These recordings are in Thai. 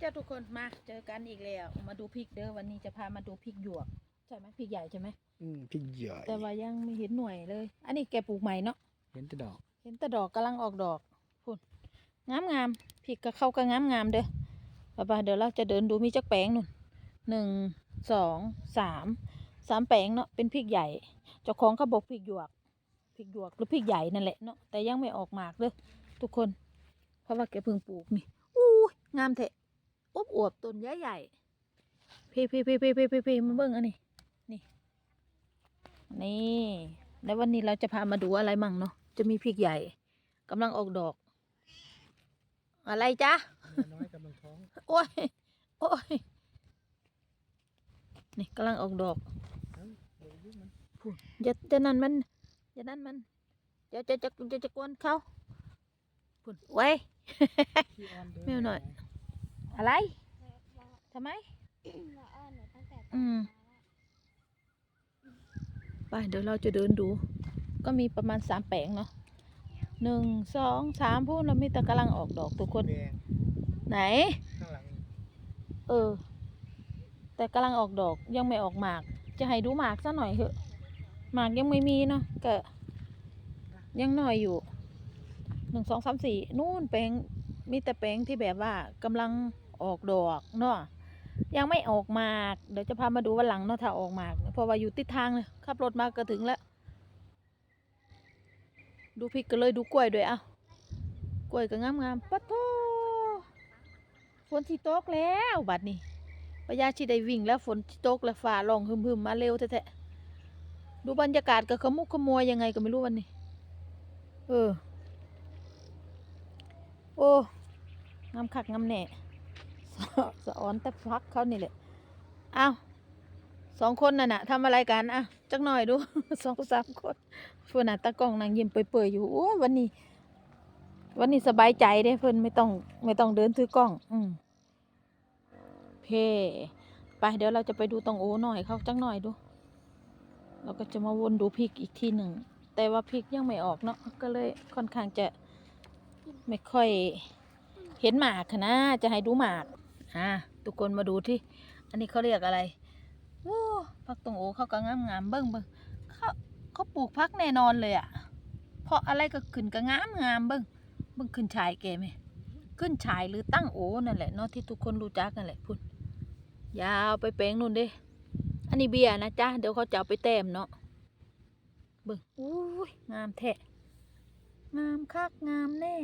เจ้าทุกคนมาเจอกันอีกแล้ว มาดูพริกเด้อวันนี้จะพามาดูพริกหยวกใช่ไหมพริกใหญ่ใช่ไหมอืมพริกใหญ่แต่ว่ายังไม่เห็นหน่วยเลย อันนี้แกปลูกใหม่เนาะเห็นแต่ดอก เห็นแต่ดอกกำลังออกดอกพุ่นงามงามๆพริกก็เข้าก็งามงามๆเด้อป้าป้าเดี๋ยวเราจะเดินดูมีจักแปลงนู่นหนึ่งสองสามสามแปลงเนาะเป็นพริกใหญ่เจ้าของเขาบอกพริกหยวกพริกหยวกหรือพริกใหญ่นั่นแหละเนาะแต่ยังไม่ออกหมากเด้อทุกคน เพราะว่าแกเพิ่งปลูกนี่อู้ยงามเถอะ อบอวบต้นใหญ่ใหญ่พี่พี่พี่พี่พี่พี่พี่มาเบิ่งอันนี้นี่ นี่แล้ววันนี้เราจะพามาดูอะไรมั่งเนาะจะมีพริกใหญ่กำลังออกดอก อะไรจ๊ะน้อยกำลังท้องโอ้ยโอ้ยนี่กำลังออกดอกเอ้าเดี๋ยวลูกมันพูดอย่าจะนั่นมันอย่านั่นมันเดี๋ยวจะจะจะจะกวนเขาพูดไว้ขี้อ่อนเด้แมวหน่อย อะไรทำไมเราอ้อนหนูตั้งแต่อืมไปเดี๋ยวเราจะเดินดู ก็มีประมาณสามแปลงเนาะหนึ่งสองสามพูดเรามีแต่กำลังออกดอกทุกคนแดงไหนข้างหลังเออ แต่กำลังออกดอกยังไม่ออกหมาก จะให้ดูหมากซะหน่อยเถอะ หมากยังไม่มีเนาะก็ยังหน่อยอยู่หนึ่งสองสามสี่นู่นแปลงมีแต่แปลงที่แบบว่ากำลัง ออกดอกเนาะยังไม่ออกหมากเดี๋ยวจะพามาดูวันหลังเนาะถ้าออกหมากเพราะว่าอยู่ติดทางเลยขับรถมาก็ถึงแล้วดูพริกกันเลยดูกล้วยด้วยอะกล้วยก็งามๆปัดโทฝนที่ตกแล้วบัดนี้ปยาชีได้วิ่งแล้วฝนสิตกแล้วฝ่ารองหึมๆมาเร็วแท้ๆดูบรรยากาศก็ขมุกขมัวยังไงก็ไม่รู้วันนี้ เออ โอ้งามคักงามแหน่ สะออนแต่พักเขานี่แหละอ้าวสองคนน่ะนะทำอะไรกันอะจักหน่อยดูสองสามคนเพื่อนน่ะตากล้องนางยิ้มเปื่อยๆอยู่โอ้วันนี้ วันนี้สบายใจเด้เพิ่นไม่ต้อง ไม่ต้องเดินถือกล้อง อืมเพไปเดี๋ยวเราจะไปดูตองโอหน่อยเขาจังหน่อยดูเราก็จะมาวนดูพริกอีกทีหนึ่ง แต่ว่าพริกยังไม่ออกเนาะก็เลยค่อนข้างจะไม่ค่อยเห็นหมากนะจะให้ดูหมาก อ่าทุกคนมาดูที่ อันนี้เขาเรียกอะไรโอ้พักตงโอเขาก็งามงามเบิ้งเบิ้งเขาเขาปลูกพักแน่นอนเลยอะ่ะ เพราะอะไรก็ขึ้นก็งามงามเบิ้งเบิ้งขึ้นชายแกไหมขึ้นชายหรือตั้งโอนั่นแหละเนาะที่ทุกคนรู้จักนั่นแหละพุ่นยาวไปแปลงนู่นเด้ อันนี้เบียร์นะจ๊ะเดี๋ยวเขาจะเอาไปแต้มเนาะเบิ่งอุ้ยงามแท้งามคักงามแน่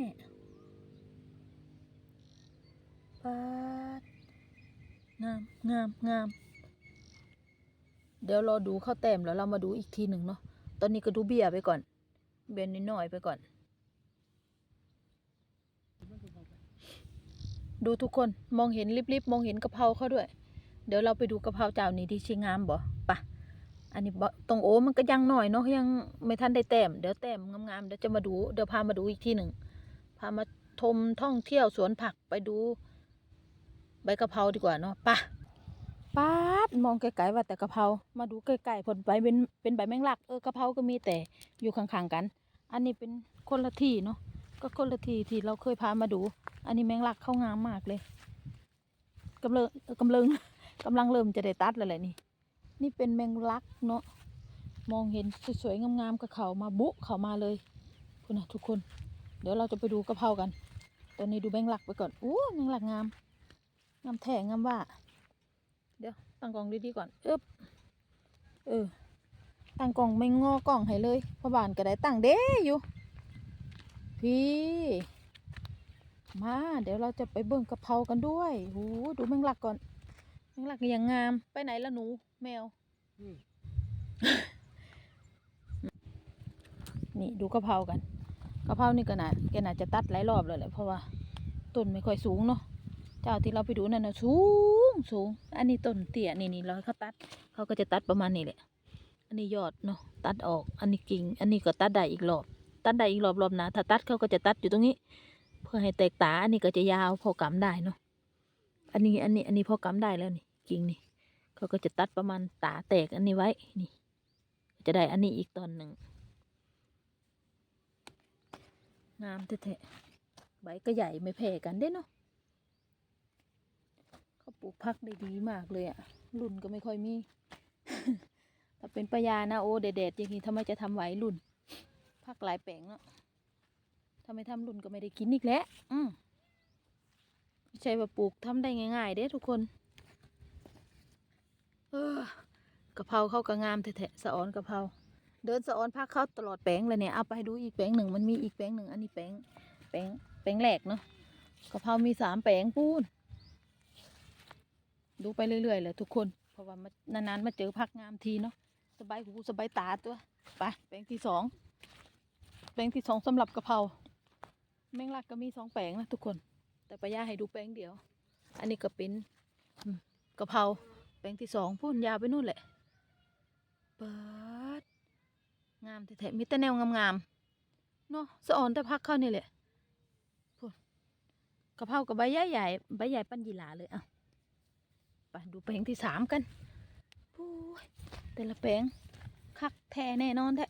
ปาดงามงามงาม เดี๋ยวรอดูข้าวแต้มแล้วเรามาดูอีกทีหนึ่งเนาะ ตอนนี้ก็ดูเบียร์ไปก่อน เบียร์นิดหน่อยไปก่อน ดูทุกคนมองเห็นริบๆมองเห็นกะเพราเขาด้วย เดี๋ยวเราไปดูกะเพราเจ้านี้ที่ชิงามบ่ปะอันนี้ตรงโอ้มันก็ยังหน่อยเนาะยังไม่ทันได้แต้มเดี๋ยวแต้มงามๆเดี๋ยวจะมาดูเดี๋ยวพามาดูอีกทีหนึ่งพามาชมท่องเที่ยวสวนผักไปดู ใบกะเพราดีกว่าเนาะปะป๊าดมองไกลๆว่าแต่กะเพรามาดูใกลๆผลใบเป็นเป็นใบแมงลักเออกะเพราก็มีแต่อยู่ข้างๆกัน อันนี้เป็นคนละที่เนาะก็คนละที่ที่เราเคยพามาดู อันนี้แมงลักเข้างามมากเลยกำลังเอ่อกำลังกำลังเริ่มจะได้ตัดแล้วแหละนี่ นี่เป็นแมงลักเนาะมองเห็นสวยๆงามๆกับเขามาบุเขามาเลยคุณนะทุกคน เดี๋ยวเราจะไปดูกะเพรากัน ตอนนี้ดูแมงลักไปก่อนอู้แมงลักงาม งามแท้งามว่า เดี๋ยวตั้งกล้องดีๆก่อนเอ๊บเออ ตั้งกล้องไม่งอกล้องให้เลยเพราะบ้านก็ได้ตั้งเด้อยู่ พี่ มา เดี๋ยวเราจะไปเบิ่งกะเพรากันด้วยโหดูแมงลักก่อน แมงลักอย่างงาม ไปไหนละหนู แมวนี่นี่ดูกะเพรากันกะเพรานี่ก็น่าแกน่าจะตัดหลายรอบแล้วแหละเพราะว่าต้นไม่ค่อยสูงเนาะ เจ้าที่เราไปดูนั่นนะสูงสูงอันนี้ต้นเตี้ยนี่นี่เราเขาตัดเขาก็จะตัดประมาณนี้แหละ อันนี้ยอดเนาะตัดออก อันนี้กิ่ง อันนี้ก็ตัดได้อีกรอบ ตัดได้อีกรอบรอบนะถ้าตัดเขาก็จะตัดอยู่ตรงนี้ เพื่อให้แตกตาอันนี้ก็จะยาวพอกำได้เนาะอันนี้อันนี้อันนี้พอกำได้แล้วนี่กิ่งนี่เขาก็จะตัดประมาณตาแตกอันนี้ไว้นี่ จะได้อันนี้อีกตอนหนึ่งงามแท้ๆใบก็ใหญ่ไม่แพ้กันเด้เนาะ ลูกพักได้ดีมากเลยอะรุ่นก็ไม่ค่อยมี ถ้าเป็นปลายานะโอ้เด็ดๆอย่างนี้ทำไมจะทำไหวรุ่น พักหลายแปลงเนาะถ้าไม่ทำรุ่นก็ไม่ได้กินอีกแล้วอืมไม่ใช่ว่าปลูกทำได้ง่ายๆเด้ทุกคน เออกะเพราเข้ากะงามแท้ๆสะออนกะเพราเดินสะออนพักเข้าตลอดแปลงเลยเนี่ยเอาไปดูอีกแปลงหนึ่งมันมีอีกแปลงหนึ่งอันนี้แปลงแปลงแปลงแรกเนาะกะเพรามีสามแปลงปูน ดูไปเรื่อยๆเลยทุกคน เพราะว่ามานานๆมาเจอพักงามทีเนาะสบายหูสบายตาตัวไปแปลงที่สองแปลงที่สองสำหรับกะเพราแมงลักก็มีสองแปลงนะทุกคน แต่ปะย่าให้ดูแปลงเดียว อันนี้ก็เป็นอืมกะเพราแปลงที่สองพุ่นยาวไปนู่นแหละเปิดงามแท้ๆมีแต่แนวงามๆเนาะสะอ่อนแต่พักเข้านี่แหละพุ่นกะเพรากับใบใหญ่ๆใบใหญ่ปั้นยีหลาเลยอะ ดูแปลงที่สามกันโอ้ยแต่ละแปลงคักแท้แน่นอนแท้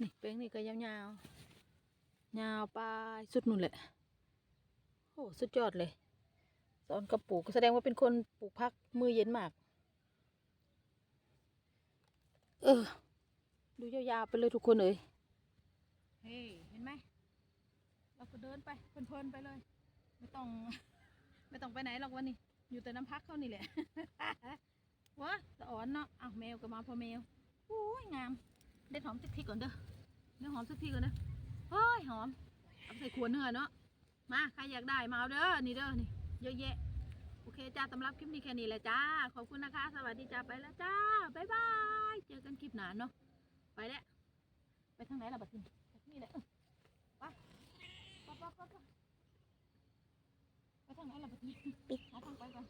นี่แปลงนี่ก็ยาวๆยาวไปสุดนู่นแหละโอ้สุดยอดเลย สอนกระปลูกแสดงว่าเป็นคนปลูกพักมือเย็นมาก เออ ดูยาวๆไปเลยทุกคนเอ้ยเฮ้ยเห็นไหมเราก็เดินไปเพลินๆไปเลย ไม่ต้อง ไม่ต้องไปไหนหรอกวันนี้ อยู่แต่น้ำพักเขานี่แหละวะสะอ่อนเนาะอ้าวแมวก็มาพอแมวโอ้ยงามเด็ดหอมสักทีก่อนเด้อเด็ดหอมสักทีก่อนเด้อเฮ้ยหอมเอาใส่ขวดเนื้อะเนาะมาใครอยากได้มาเอาเด้อนี่เด้อนี่เยอะแยะโอเคจ้าสำหรับคลิปนี้แค่นี้แหละจ้า ขอบคุณนะคะ สวัสดีจ้าไปแล้วจ้าบ๊ายบายเจอกันคลิปหน้าเนาะไปแล้วไปทางไหนล่ะบัดนี้ไปทางนี่แหละไปไปไปไป Em ấy là 吧，乖乖